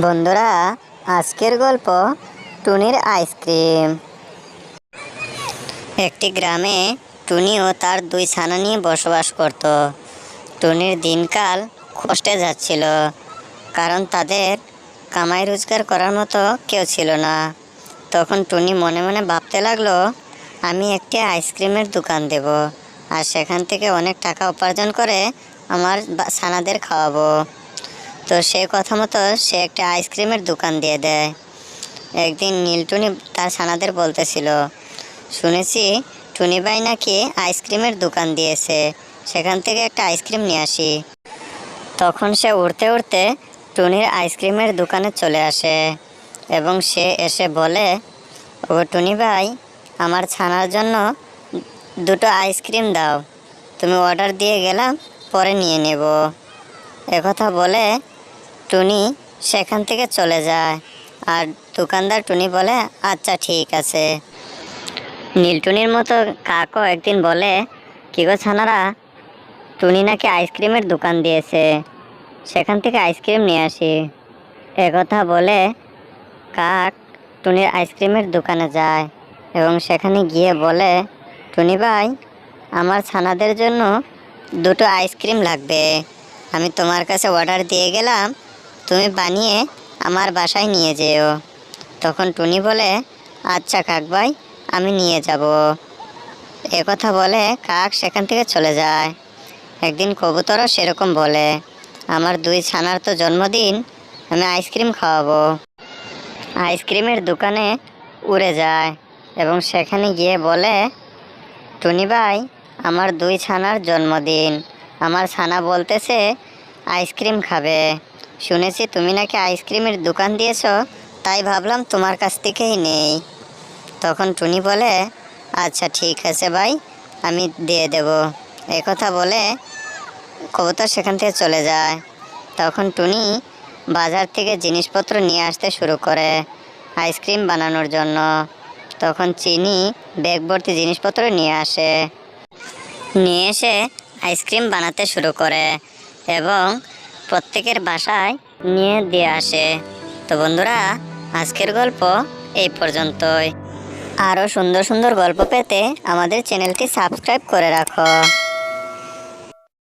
বন্ধুরা, আজকের গল্প টুনির আইসক্রিম। একটি গ্রামে টুনি ও তার দুই ছানা নিয়ে বসবাস করত। টুনির দিনকাল কষ্টে যাচ্ছিল, কারণ তাদের কামাই রোজগার করার মতো কেউ ছিল না। তখন টুনি মনে মনে ভাবতে লাগল, আমি একটি আইসক্রিমের দোকান দেব আর সেখান থেকে অনেক টাকা উপার্জন করে আমার ছানাদের খাওয়াবো। তো সে কথা মতো সে একটা আইসক্রিমের দোকান দিয়ে দেয়। একদিন নীলটুনি তার ছানাদের বলতেছিল, শুনেছি টুনিবাই নাকি আইসক্রিমের দোকান দিয়েছে, সেখান থেকে একটা আইসক্রিম নিয়ে আসি। তখন সে উড়তে উড়তে টুনির আইসক্রিমের দোকানে চলে আসে এবং সে এসে বলে, ও টুনি ভাই আমার ছানার জন্য দুটো আইসক্রিম দাও, তুমি অর্ডার দিয়ে গেলাম, পরে নিয়ে নেব। একথা বলে টুনি সেখান থেকে চলে যায়। আর দোকানদার টুনি বলে আচ্ছা ঠিক আছে। নীলটুনির মতো কাকও একদিন বলে, কি গো ছানারা, টুনি নাকি আইসক্রিমের দোকান দিয়েছে। সেখান থেকে আইসক্রিম নিয়ে আসি। একথা বলে কাক টুনির আইসক্রিমের দোকানে যায় এবং সেখানে গিয়ে বলে, টুনি ভাই, আমার ছানাদের জন্য দুটো আইসক্রিম লাগবে। আমি তোমার কাছে অর্ডার দিয়ে গেলাম তুমি বানিয়ে আমার বাসায় নিয়ে যেও। তখন টুনি বলে আচ্ছা কাক ভাই আমি নিয়ে যাব। একথা বলে কাক সেখান থেকে চলে যায়। একদিন কবুতরও সেরকম বলে, আমার দুই ছানার তো জন্মদিন, আমি আইসক্রিম খাওয়াবো। আইসক্রিমের দোকানে উড়ে যায় এবং সেখানে গিয়ে বলে, টুনি ভাই, আমার দুই ছানার জন্মদিন। আমার ছানা বলতেছে, আইসক্রিম খাবে। শুনেছি তুমি নাকি আইসক্রিমের দোকান দিয়েছ, তাই ভাবলাম তোমার কাছ থেকেই নেই। তখন টুনি বলে আচ্ছা ঠিক আছে ভাই, আমি দিয়ে দেব। কথা বলে কবুতর সেখান থেকে চলে যায়। তখন টুনি বাজার থেকে জিনিসপত্র নিয়ে আসতে শুরু করে আইসক্রিম বানানোর জন্য। তখন চিনি ব্যাগ ভর্তি জিনিসপত্র নিয়ে আসে। নিয়ে এসে আইসক্রিম বানাতে শুরু করে এবং প্রত্যেকের বাসায় নিয়ে দিয়ে আসে। তো বন্ধুরা, আজকের গল্প এই পর্যন্তই। আরও সুন্দর সুন্দর গল্প পেতে আমাদের চ্যানেলটি সাবস্ক্রাইব করে রাখো।